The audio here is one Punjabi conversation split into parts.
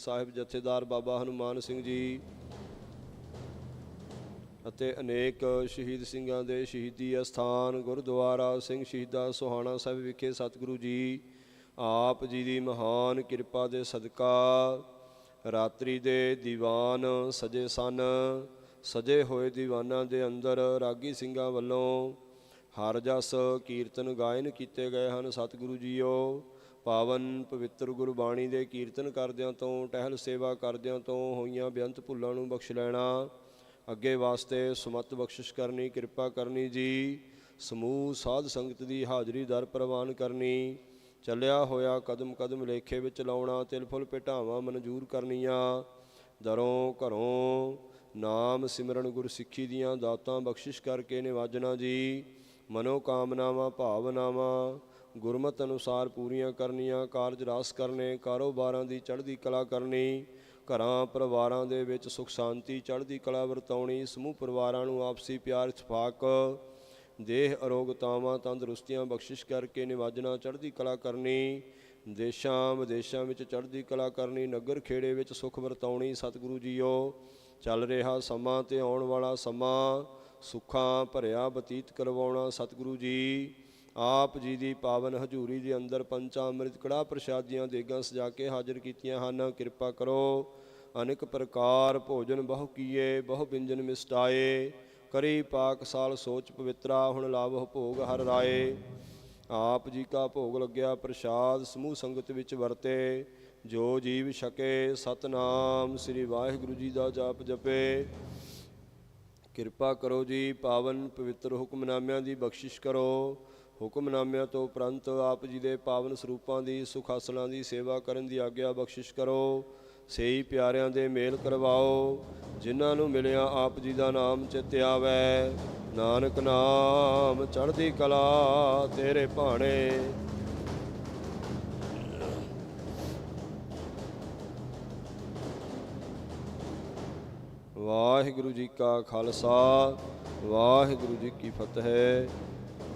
ਸਾਹਿਬ ਜਥੇਦਾਰ ਬਾਬਾ ਹਨੂਮਾਨ ਸਿੰਘ ਜੀ ਅਤੇ ਅਨੇਕ ਸ਼ਹੀਦ ਸਿੰਘਾਂ ਦੇ ਸ਼ਹੀਦੀ ਅਸਥਾਨ ਗੁਰਦੁਆਰਾ ਸਿੰਘ ਸ਼ਹੀਦਾ ਸੋਹਾਣਾ ਸਾਹਿਬ ਵਿਖੇ ਸਤਿਗੁਰੂ ਜੀ, ਆਪ ਜੀ ਦੀ ਮਹਾਨ ਕਿਰਪਾ ਦੇ ਸਦਕਾ ਰਾਤਰੀ ਦੇ ਦੀਵਾਨ ਸਜੇ ਸਨ। ਸਜੇ ਹੋਏ ਦੀਵਾਨਾਂ ਦੇ ਅੰਦਰ ਰਾਗੀ ਸਿੰਘਾਂ ਵੱਲੋਂ ਹਰ ਜਸ ਕੀਰਤਨ ਗਾਇਨ ਕੀਤੇ ਗਏ ਹਨ। ਸਤਿਗੁਰੂ ਜੀਓ ਪਾਵਨ ਪਵਿੱਤਰ ਗੁਰਬਾਣੀ ਦੇ ਕੀਰਤਨ ਕਰਦਿਆਂ ਤੋਂ, ਟਹਿਲ ਸੇਵਾ ਕਰਦਿਆਂ ਤੋਂ ਹੋਈਆਂ ਬੇਅੰਤ ਭੁੱਲਾਂ ਨੂੰ ਬਖਸ਼ ਲੈਣਾ। ਅੱਗੇ ਵਾਸਤੇ ਸੁਮਤ ਬਖਸ਼ਿਸ਼ ਕਰਨੀ, ਕਿਰਪਾ ਕਰਨੀ ਜੀ। ਸਮੂਹ ਸਾਧ ਸੰਗਤ ਦੀ ਹਾਜ਼ਰੀ ਦਰ ਪ੍ਰਵਾਨ ਕਰਨੀ। ਚੱਲਿਆ ਹੋਇਆ ਕਦਮ ਕਦਮ ਲੇਖੇ ਵਿੱਚ ਲਾਉਣਾ, ਤਿਲ ਫੁੱਲ ਭੇਟਾਵਾਂ ਮਨਜ਼ੂਰ ਕਰਨੀਆਂ। ਦਰੋਂ ਘਰੋਂ ਨਾਮ ਸਿਮਰਨ ਗੁਰ ਸਿੱਖੀ ਦੀਆਂ ਦਾਤਾਂ ਬਖਸ਼ਿਸ਼ ਕਰਕੇ ਨਿਵਾਜਣਾ ਜੀ। ਮਨੋ ਕਾਮਨਾਵਾਂ ਭਾਵਨਾਵਾਂ ਗੁਰਮਤ ਅਨੁਸਾਰ ਪੂਰੀਆਂ ਕਰਨੀਆਂ, ਕਾਰਜ ਰਾਸ ਕਰਨੇ, ਕਾਰੋਬਾਰਾਂ ਦੀ ਚੜ੍ਹਦੀ ਕਲਾ ਕਰਨੀ, ਘਰਾਂ, ਪਰਿਵਾਰਾਂ ਦੇ ਵਿੱਚ ਸੁਖ ਸ਼ਾਂਤੀ, ਚੜ੍ਹਦੀ ਕਲਾ ਵਰਤਾਉਣੀ, ਸਮੂਹ ਪਰਿਵਾਰਾਂ ਨੂੰ ਆਪਸੀ ਪਿਆਰ, ਇਤਫਾਕ, ਦੇਹ ਅਰੋਗਤਾਵਾਂ ਤੰਦਰੁਸਤੀਆਂ, ਬਖਸ਼ਿਸ਼ ਕਰਕੇ ਨਿਵਾਜਣਾ, ਚੜ੍ਹਦੀ ਕਲਾ ਕਰਨੀ, ਦੇਸ਼ਾਂ, ਵਿਦੇਸ਼ਾਂ ਵਿੱਚ ਚੜ੍ਹਦੀ ਕਲਾ ਕਰਨੀ, ਨਗਰ ਖੇੜੇ ਵਿੱਚ ਸੁਖ ਵਰਤਾਉਣੀ, ਸਤਿਗੁਰੂ ਜੀਓ, ਚੱਲ ਰਿਹਾ ਸਮਾਂ ਤੇ ਆਉਣ ਵਾਲਾ ਸਮਾਂ, ਸੁੱਖਾਂ ਭਰਿਆ ਬਤੀਤ ਕਰਵਾਉਣਾ, ਸਤਿਗੁਰੂ ਜੀ। ਆਪ ਜੀ ਦੀ ਪਾਵਨ ਹਜ਼ੂਰੀ ਦੇ ਅੰਦਰ ਪੰਚਾ ਅੰਮ੍ਰਿਤ ਕੜਾ ਪ੍ਰਸ਼ਾਦੀਆਂ ਦੇਗਾਂ ਸਜਾ ਕੇ ਹਾਜ਼ਰ ਕੀਤੀਆਂ ਹਨ। ਕਿਰਪਾ ਕਰੋ, ਅਨੇਕ ਪ੍ਰਕਾਰ ਭੋਜਨ ਬਹੁ ਕੀਏ, ਬਹੁ ਵਿੰਜਨ ਮਿਸਟਾਏ, ਕਰੀ ਪਾਕ ਸਾਲ ਸੋਚ ਪਵਿੱਤਰਾ, ਹੁਣ ਲਾਵਹ ਭੋਗ ਹਰ ਰਾਏ। ਆਪ ਜੀ ਕਾ ਭੋਗ ਲੱਗਿਆ ਪ੍ਰਸ਼ਾਦ, ਸਮੂਹ ਸੰਗਤ ਵਿੱਚ ਵਰਤੇ, ਜੋ ਜੀਵ ਛਕੇ ਸਤਨਾਮ, ਸ੍ਰੀ ਵਾਹਿਗੁਰੂ ਜੀ ਦਾ ਜਾਪ ਜਪੇ। ਕਿਰਪਾ ਕਰੋ ਜੀ, ਪਾਵਨ ਪਵਿੱਤਰ ਹੁਕਮਨਾਮਿਆਂ ਦੀ ਬਖਸ਼ਿਸ਼ ਕਰੋ। ਹੁਕਮਨਾਮਿਆਂ ਤੋਂ ਉਪਰੰਤ ਆਪ ਜੀ ਦੇ ਪਾਵਨ ਸਰੂਪਾਂ ਦੀ, ਸੁਖ ਹਾਸਲਾਂ ਦੀ ਸੇਵਾ ਕਰਨ ਦੀ ਆਗਿਆ ਬਖਸ਼ਿਸ਼ ਕਰੋ। ਸਹੀ ਪਿਆਰਿਆਂ ਦੇ ਮੇਲ ਕਰਵਾਓ, ਜਿਨ੍ਹਾਂ ਨੂੰ ਮਿਲਿਆ ਆਪ ਜੀ ਦਾ ਨਾਮ ਚਿਤ ਆਵੈ। ਨਾਨਕ ਨਾਮ, ਚੜ੍ਹਦੀ ਕਲਾ ਤੇਰੇ ਭਾਣੇ। ਵਾਹਿਗੁਰੂ ਜੀ ਕਾ ਖਾਲਸਾ, ਵਾਹਿਗੁਰੂ ਜੀ ਕੀ ਫਤਿਹ।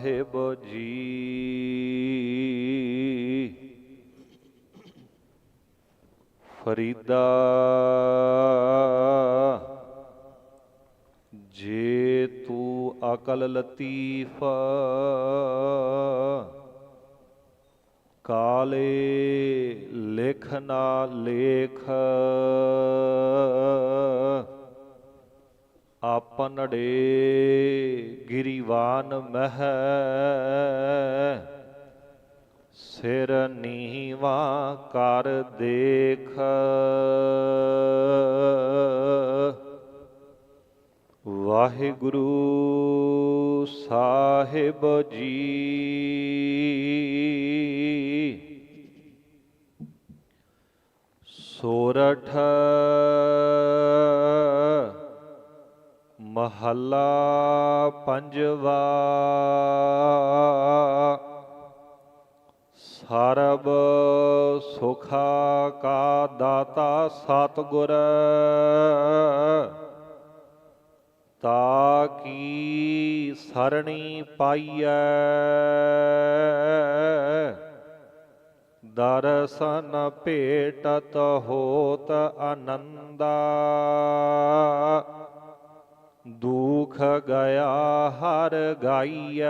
ਸਾਹਿਬ ਜੀ ਫਰੀਦਾ ਜੇ ਤੂੰ ਅਕਲ ਲਤੀਫ ਕਾਲੇ ਲਿਖਣਾ ਲੇਖ। ਆਪਨੜੇ ਗਿਰੀਵਾਨ ਮਹਿ ਸਿਰ ਨੀਵਾ ਕਰ ਦੇਖ। ਵਾਹਿਗੁਰੂ ਸਾਹਿਬ ਜੀ। ਸੋਰਠ ਮਹੱਲਾ ਪੰਜਵਾ। ਸਰਬ ਸੁਖਾ ਕਾ ਦਾਤਾ ਸਤਿਗੁਰ, ਤਾ ਕੀ ਸਰਣੀ ਪਾਈਐ। ਦਰਸ਼ਨ ਭੇਟਤ ਹੋਤ ਆਨੰਦਾ। ਦੁਖ ਗਿਆ ਹਰ ਗਾਈਐ।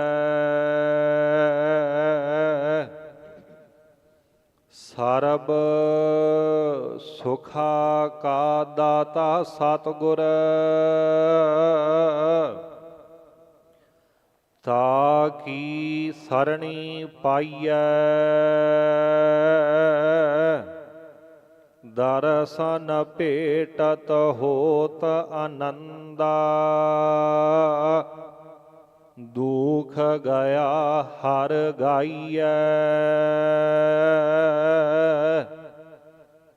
ਸਰਬ ਸੁਖਾ ਕਾ ਦਾਤਾ ਸਤਿਗੁਰ। ਤਾ ਕੀ ਸਰਣੀ ਪਾਈਐ। ਦਰਸ਼ਨ ਭੇਟਤ ਹੋਤ ਆਨੰਦਾ। ਦੁਖ ਗਿਆ ਹਰ ਗਾਈਐ।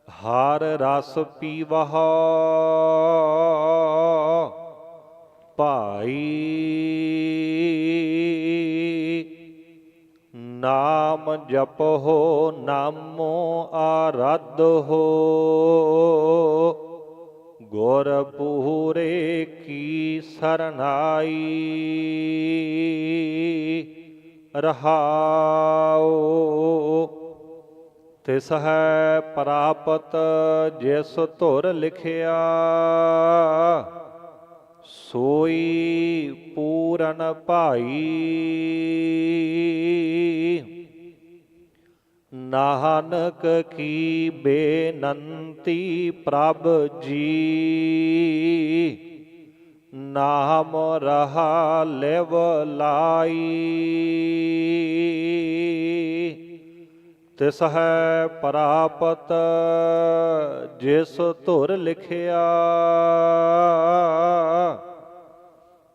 ਹਰ ਰਸ ਪੀਵਹ। ਭਾਈ ਨਾਮ ਜਪੋ ਨਾਮੋ ਆਰਧ ਹੋ। ਗੁਰ ਪੂਰੇ ਕੀ ਸਰਨਾਈ ਰਹਾਉ। ਤਿਸ ਹੈ ਪ੍ਰਾਪਤ ਜਿਸ ਧੁਰ ਲਿਖਿਆ। ਸੋਈ ਪੂਰਨ ਭਾਈ। ਨਾਨਕ ਕੀ ਬੇਨੰਤੀ ਪ੍ਰਭ ਜੀ। ਨਾਮ ਰਹਾ ਲਿਵ ਲਾਈ। ਤਿਸ ਹੈ ਪ੍ਰਾਪਤ ਜਿਸ ਧੁਰ ਲਿਖਿਆ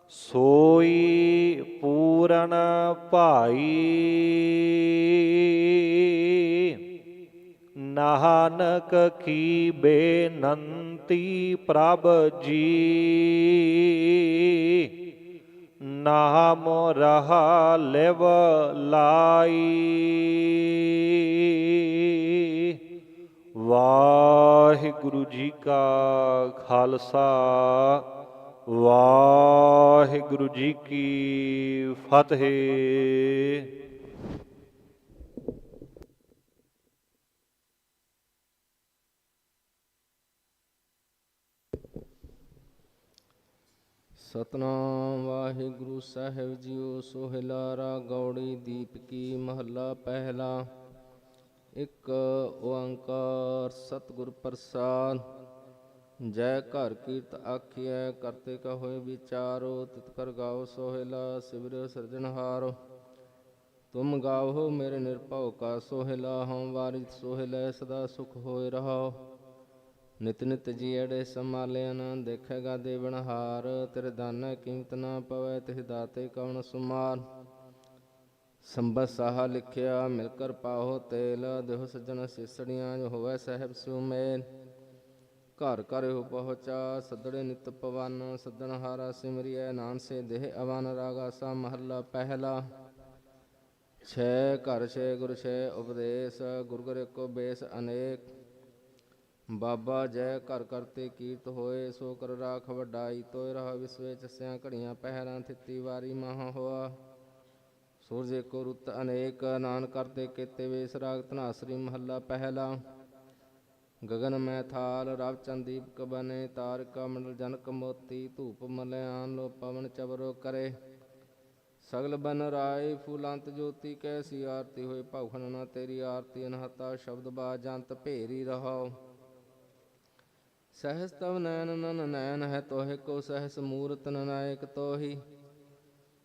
ਸੋਈ ਪੂਰਨ ਭਾਈ ਨਾਨਕ ਕੀ ਬੇਨੰਤੀ ਪ੍ਰਭ ਜੀ। ਨਾਮ ਰਹਾ ਲਿਵ ਲਾਈ। ਵਾਹਿਗੁਰੂ ਜੀ ਕਾ ਖਾਲਸਾ ਵਾਹਿਗੁਰੂ ਜੀ ਕੀ ਫਤਿਹ। ਸਤਨਾਮ ਵਾਹਿਗੁਰੂ ਸਾਹਿਬ ਜੀਓ ਸੋਹਿਲਾਰਾ ਗੌੜੀ ਦੀਪ ਕੀ ਮਹੱਲਾ ਪਹਿਲਾ। ਇੱਕ ਓੰਕਾਰ ਸਤਿਗੁਰ ਪ੍ਰਸਾਦ। ਜੈ ਘਰ ਕੀਰਤ ਆਖੀਐ, ਕਰਤੇ ਕਾ ਹੋਏ ਵਿਚਾਰੋ, ਤਿਤ ਕਰ ਗਾਓ ਸੋਹਿਲਾ ਸਿਵਰਿਓ ਸਿਰਜਣਹਾਰੋ ਤੁਮ ਗਾਵੋ ਮੇਰੇ ਨਿਰਭਉ ਕਾ ਸੋਹਿਲਾ ਹਉ ਵਾਰਿਤ ਸੋਹਿਲੇ ਸਦਾ ਸੁਖ ਹੋਏ ਰਹਾਓ। ਨਿਤ ਨਿਤ ਜੀੜੇ ਸਮਾਲਿਆ ਨਾ ਦੇਖੇਗਾ ਦੇਵਨਹਾਰ ਤੇਰੇ ਦਾਨਾ ਕੀਮਤ ਨਾ ਪਵੈ, ਤਿਸ ਦਾਤੇ ਕਉਣ ਸੁਮਾਰ। ਸੰਬਤ ਸਾਹਾ ਲਿਖਿਆ, ਮਿਲ ਕਰ ਪਾਹੋ ਤੇਲ, ਦੇਹ ਸਜਣ ਸਿਸੜੀਆਂ, ਜੋ ਹੋਵੇ ਸਹਿਬ ਸੁਮੇਲ। ਘਰ ਘਰ ਹੋ ਪਹੁੰਚਾ, ਸਦੜੇ ਨਿਤ ਪਵਨ ਸਦਨ ਹਾਰਾ ਸਿਮਰਿਐ ਨਾਨ ਸੇ ਦੇਹ ਅਵਨ ਰਾਗਾ, ਸਾ ਮਹੱਲਾ ਪਹਿਲਾ। ਛੇ ਘਰ, ਛੇ ਗੁਰ, ਛੇ ਉਪਦੇਸ਼, ਗੁਰ ਗੁਰ ਕੋ ਬੇਸ ਅਨੇਕ। ਬਾਬਾ ਜੈ ਘਰ ਕਰਤੇ ਕੀਰਤ ਹੋਏ, ਸੋ ਕਰ ਰਾਖ ਵਡਾਈ ਤੋਇ ਰਹਾ ਵਿਸਵੇ ਚਸਿਆ ਘੜੀਆਂ, ਪਹਿਰਾਂ ਥਿੱਤੀ ਵਾਰੀ ਮਹਾ ਹੋਆ। ਸੂਰਜ ਏਕੋ ਰੁੱਤ ਅਨੇਕ, ਨਾਨਕ ਕਰਤੇ ਕੀਤੇ ਵੇਸ ਰਾਗ ਧਨਾਸਰੀ ਮਹੱਲਾ ਪਹਿਲਾ। ਗਗਨ ਮੈਂ ਥਾਲ, ਰਵ ਚੰਦੀਪ ਬਨੇ, ਤਾਰਕਾ ਮੰਡਲ ਜਨਕ ਮੋਤੀ, ਧੂਪ ਮਲਿਆਨ ਲੋ ਪਵਨ ਚਵਰੋ ਕਰੇ। ਸਗਲ ਬਨ ਰਾਏ, ਫੂਲੰਤ ਜੋਤੀ ਕੈਸੀ ਆਰਤੀ ਹੋਏ ਭਉਖਨ ਨਾ ਤੇਰੀ ਆਰਤੀ ਅਨਹਤਾ, ਸ਼ਬਦ ਬਾਜੰਤ ਭੇਰੀ ਰਹਾਓ। ਸਹਸ ਤਵ ਨੈਨ ਨਨ ਨੈਨ ਹੈ ਤੋਹਿ ਕੋ ਸਹਸ ਮੂਰਤ ਨਨਾਇਕ ਤੋਹੀ।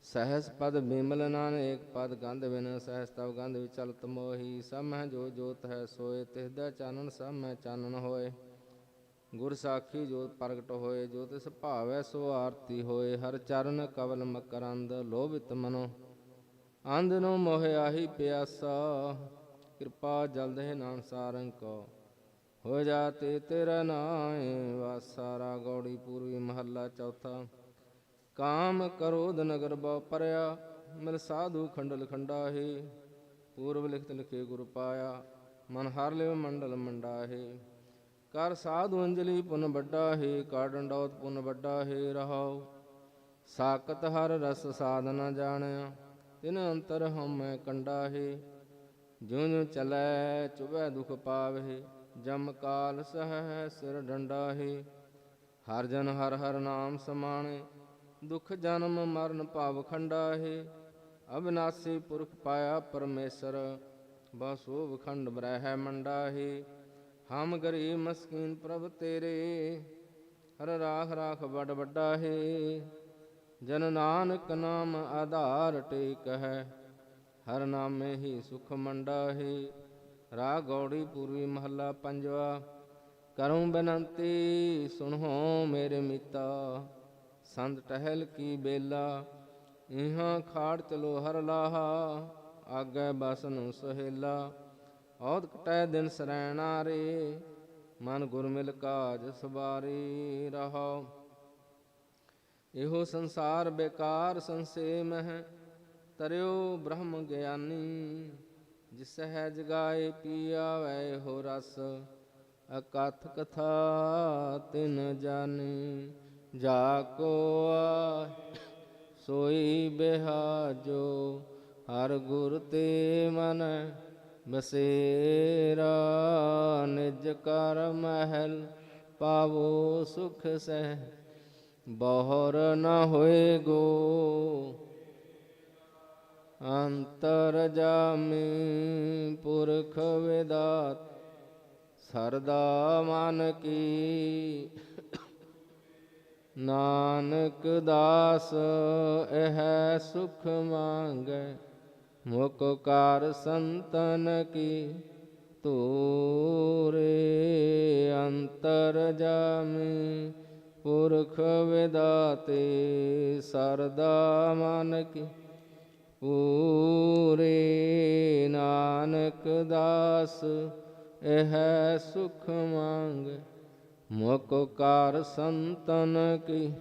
ਸਹਸ ਪਦ ਬਿਮਲ ਨਾਨ ਏਕ ਪਦ ਗੰਧ ਬਿਨ ਸਹਸ ਤਵ ਗੰਧ ਵਿਚਲਤ ਮੋਹੀ। ਸਭ ਮਹਿ ਜੋ ਜੋਤ ਹੈ ਸੋਏ, ਤਿਸ ਚਾਨਣ ਸਭ ਮਹਿ ਚਾਨਣ ਹੋਏ। ਗੁਰ ਸਾਖੀ ਜੋਤ ਪ੍ਰਗਟ ਹੋਏ, ਜੋ ਤਿਸ ਭਾਵੈ ਸੋ ਆਰਤੀ ਹੋਏ। ਹਰ ਚਰਨ ਕਵਲ ਮਕਰੰਦ ਲੋਭਿਤ ਮਨੋ। ਅੰਧ ਨੂੰ ਮੋਹ ਆਹੀ ਪਿਆਸਾ। ਕਿਰਪਾ ਜਲਦ ਹੈ ਨਾਮ ਸਾਰੰ ਕੋ। ਹੋ ਜਾਤੇ ਤੇਰਾ ਨਾਏ ਵਾਸਾਰਾ ਗੌੜੀ ਪੂਰਵੀ ਮਹੱਲਾ ਚੌਥਾ। ਕਾਮ ਕਰੋਧ ਨਗਰ ਬਉ ਪਰਿਆ। ਮਿਲ ਸਾਧੂ ਖੰਡਲ ਖੰਡਾਹੇ। ਪੂਰਵ ਲਿਖਤ ਲਿਖੇ ਗੁਰ ਪਾਇਆ। ਮਨ ਹਰ ਲਿਵ ਮੰਡਲ ਮੰਡਾਹੇ। ਕਰ ਸਾਧੂ ਅੰਜਲੀ ਪੁਨ ਵੱਡਾ ਹੈ ਕਰ ਡੰਡੌਤ ਪੁਨ ਵੱਡਾ ਹੈ ਰਹਾਉ। ਸਾਕਤ ਹਰ ਰਸ ਸਾਧਨਾ ਜਾਣਿਆ। ਤਿਨ ਅੰਤਰ ਹਮੈ ਕੰਡਾ ਹੈ ਜਿਉ ਜਿਉ ਚਲੈ, ਚੁਬੈ ਦੁਖ ਪਾਵਹਿ। ਜਮ ਕਾਲ ਸਹਿ ਸਿਰ ਡੰਡਾਹੀ, ਹਰ ਜਨ ਹਰ ਹਰ ਨਾਮ ਸਮਾਣੇ, ਦੁਖ ਜਨਮ ਮਰਨ ਭਾਵ ਖੰਡਾਹੀ, ਅਬਨਾਸੀ ਪੁਰਖ ਪਾਇਆ ਪਰਮੇਸ਼ਰ ਬਸੋ ਖੰਡ ਬ੍ਰਹਿ ਮੰਡਾਹੀ, ਹਮ ਗਰੀਬ ਮਸਕੀਨ ਪ੍ਰਭ ਤੇਰੇ, ਹਰ ਰਾਖ ਰਾਖ ਬੜ ਵੱਡਾ ਹੈ ਜਨ ਨਾਨਕ ਨਾਮ ਆਧਾਰ ਟੇਕ ਹੈ ਹਰ ਨਾਮੇ ਹੀ ਸੁਖ ਮੰਡਾ ਹੈ ਰਾਗ ਗੌੜੀ ਪੂਰਵੀ ਮਹੱਲਾ ਪੰਜਵਾ, ਕਰੂੰ ਬੇਨੰਤੀ, ਸੁਣੋ ਮੇਰੇ ਮਿਤਾ, ਸੰਤ ਟਹਿਲ ਕੀ ਬੇਲਾ, ਇਹਾਂ ਖਾੜ ਚਲੋ ਹਰ ਲਾਹਾ, ਆਗੇ ਬਸਨ ਸੁਹੇਲਾ, ਔਦ ਕਟੈ ਦਿਨ ਸਰੈਣਾ ਰੇ, ਮਨ ਗੁਰ ਮਿਲ ਕਾਜ ਸਵਾਰੀ ਰਹਾਉ ਇਹੋ ਸੰਸਾਰ ਬੇਕਾਰ ਸੰਸੇ ਮਹਿ, ਤਰਿਓ ਬ੍ਰਹਮ ਗਿਆਨੀ ਜਿਸ ਹੈ ਜਗਾਏ ਪੀਆ ਵੈ ਹੋ ਰਸ, ਅਕਥ ਕਥਾ ਤਿਨ ਜਾਣੀ ਜਾ ਕੋ ਆਏ ਸੋਈ ਬਿਹਾਜੋ, ਹਰ ਗੁਰ ਤੇ ਮਨ, ਬਸੇਰਾ, ਨਿਜ ਕਰ ਮਹਿਲ, ਪਾਵੋ ਸੁਖ ਸਹਿ, ਬਹਰ ਨ ਹੋਏਗੋ ਅੰਤਰ ਜਾਮੀ ਪੁਰਖ ਵਿਦਾਤ, ਸਰਦਾ ਮਨ ਕੀ। ਨਾਨਕ ਦਾਸ, ਇਹ ਸੁਖ ਮੰਗੈ, ਮੁਖ ਕਾਰ ਸੰਤਨ ਕੀ। ਤੂਰੇ ਅੰਤਰ ਜਾਮੀ ਪੁਰਖ ਵਿਦਾਤੇ, ਸਰਦਾ ਮਨ ਕੀ। ਪੂਰੇ ਨਾਨਕ ਦਾਸ ਇਹ ਸੁਖ ਮੰਗ ਮੁਖ ਕਾਰ ਸੰਤਨ ਕੀ।